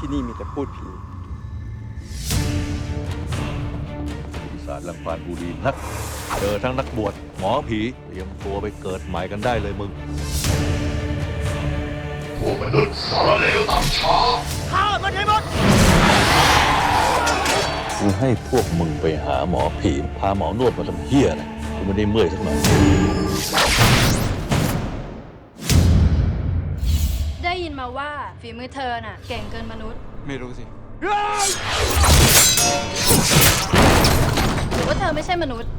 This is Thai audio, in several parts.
ที่นี่มีแต่พูดผีปีศาจลังควานบูดีนัก เจอทั้งนักบวชหมอผีเตรียมตัวไปเกิดใหม่กันได้เลยมึง พวกมนุษย์สารเลวต่ำช้ากูให้พวกมึงไปหาหมอผี พาหมอนวดมาทำเฮี้ยนะกูไม่ได้เมื่อยสักหน่อย ได้ยินมาว่าฝีมือเธอน่ะ เก่งเกินมนุษย์ ไม่รู้สิ หรือว่าเธอไม่ใช่มนุษย์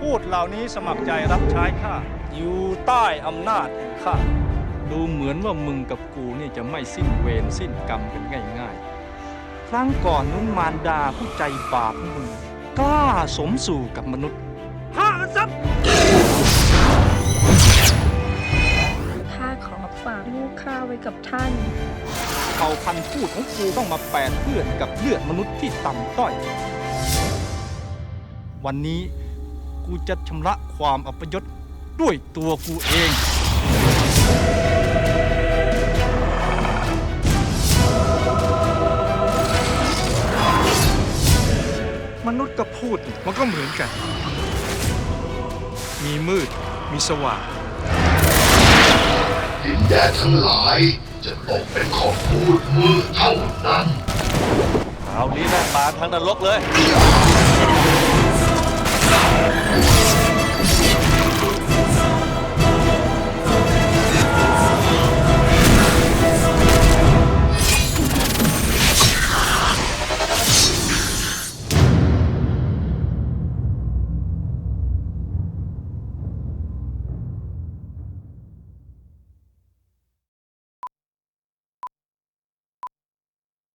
พูดเหล่านี้สมัครใจรับใช้ข้าอยู่ใต้อำนาจแห่งข้าดูเหมือนว่ามึงกับกูนี่จะไม่สิ้นเวรสิ้นกรรมกันง่ายๆ ครั้งก่อนนู้นมารดาผู้ใจบาปของมึงกล้าสมสู่กับมนุษย์ฆ่ามันซ กับท่าน เผ่าพันธุ์พูดของกูต้องมาแปดเพื่อนกับเลือดมนุษย์ที่ต่ำต้อย วันนี้กูจะชำระความอัปยศด้วยตัวกูเอง มนุษย์กับพูดนี่มันก็เหมือนกัน มีมืด มีสว่าง ดินแดนทั้งหลาย จะตกเป็นของพูดมืดเท่านั้นคราวนี้แม่งมาทั้งนรกเลย